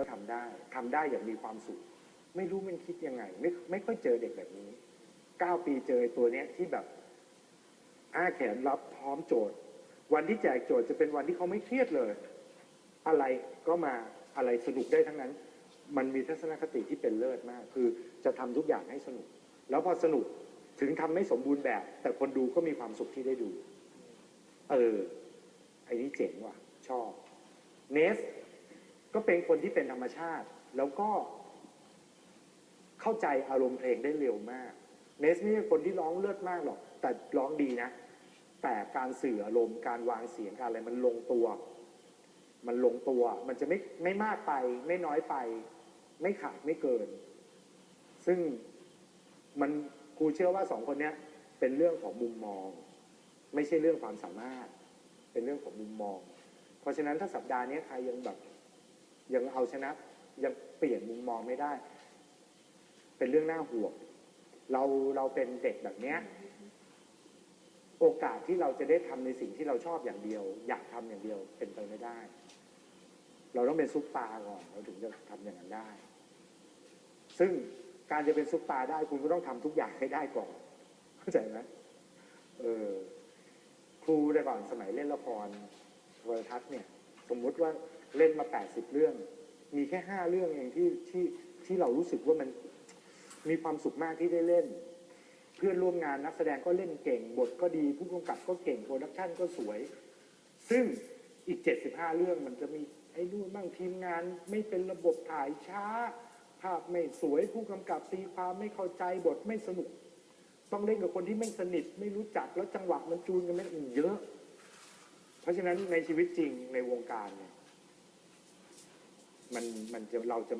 ก็ทำได้ทำได้อย่างมีความสุข ไม่รู้มันคิดยังไง ไม่ไม่ค่อยเจอเด็กแบบนี้เก้าปีเจอตัวเนี้ยที่แบบ อ้าแขนรับพร้อมโจทย์ วันที่แจกโจทย์จะเป็นวันที่เขาไม่เครียดเลย อะไรก็มาอะไรสนุกได้ทั้งนั้น มันมีทัศนคติที่เป็นเลิศมาก คือจะทำทุกอย่างให้สนุก แล้วพอสนุกถึงทำไม่สมบูรณ์แบบ แต่คนดูก็มีความสุขที่ได้ดู เออไอ้นี่เจ๋งว่ะ ชอบ เนส ก็เป็นคนที่เป็นธรรมชาติ แล้วก็เข้าใจอารมณ์เพลงได้เร็วมาก เนสไม่ใช่คนที่ร้องเลือดมากหรอก แต่ร้องดีนะ แต่การสื่ออารมณ์การวางเสียงการอะไรมันลงตัว มันลงตัว มันจะไม่ไม่มากไป ไม่น้อยไป ไม่ขาดไม่เกิน ซึ่งมันครูเชื่อว่าสองคนเนี้ยเป็นเรื่องของมุมมอง ไม่ใช่เรื่องความสามารถ เป็นเรื่องของมุมมอง เพราะฉะนั้นถ้าสัปดาห์นี้ใครยังแบบ ยังเอาชนะ ยังเปลี่ยนมุมมองไม่ได้ เป็นเรื่องน่าห่วงเราเราเป็นเด็กแบบเนี้ยโอกาสที่เราจะได้ทำในสิ่งที่เราชอบอย่างเดียว อยากทำอย่างเดียวเป็นไปไม่ได้ เราต้องเป็นซุปตาร์ก่อนเราถึงจะทำอย่างนั้นได้ ซึ่งการจะเป็นซุปตาร์ได้คุณก็ต้องทำทุกอย่างให้ได้ก่อนเข้าใจไหมเออครูแต่ก่อนสมัยเล่นละครโทรทัศน์เนี่ย สมมติว่าเล่นมา 80 เรื่อง มีแค่ 5 เรื่องเองที่ที่ที่เรารู้สึกว่ามันมีความสุขมากที่ได้เล่น เพื่อนร่วมงานนักแสดงก็เล่นเก่ง บทก็ดีผู้กำกับก็เก่งโปรดักชันก็สวย ซึ่งอีก 75 เรื่องมันจะมีไอ้นู่นบ้างทีมงานไม่เป็นระบบถ่ายช้า ภาพไม่สวยผู้กำกับตีความไม่เข้าใจบทไม่สนุก ต้องเล่นกับคนที่ไม่สนิทไม่รู้จักแล้วจังหวะมันจูนกันไม่เยอะ ราะฉะนั้นในชีวิตจริงในวงการเนี่ยมันมันจะเราจะ